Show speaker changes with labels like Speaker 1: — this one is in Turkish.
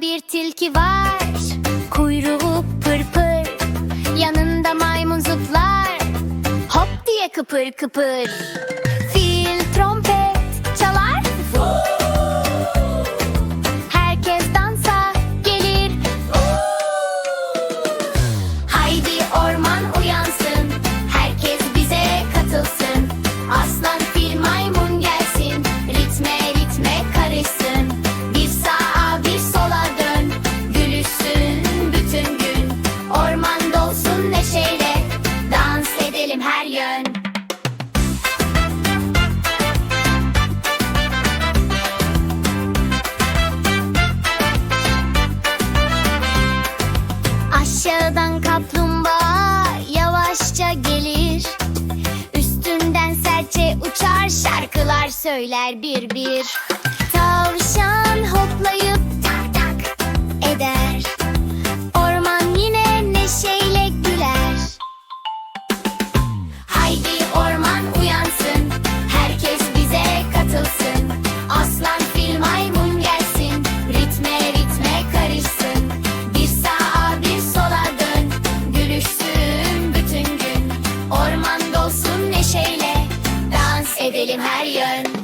Speaker 1: tilki var. Kuyruğu pırpır Yanında maymun zıplar. Hop diye kıpır kıpır. Fil trompet çalar. Herkes dansa gelir. Haydi orman uyansın. Herkes bize katılsın. Aslan fil maymun gelsin. Ritme ritme Aşağıdan kaplumbağa yavaşça gelir. Üstünden serçe uçar şarkılar söyler bir bir Güzelim her yön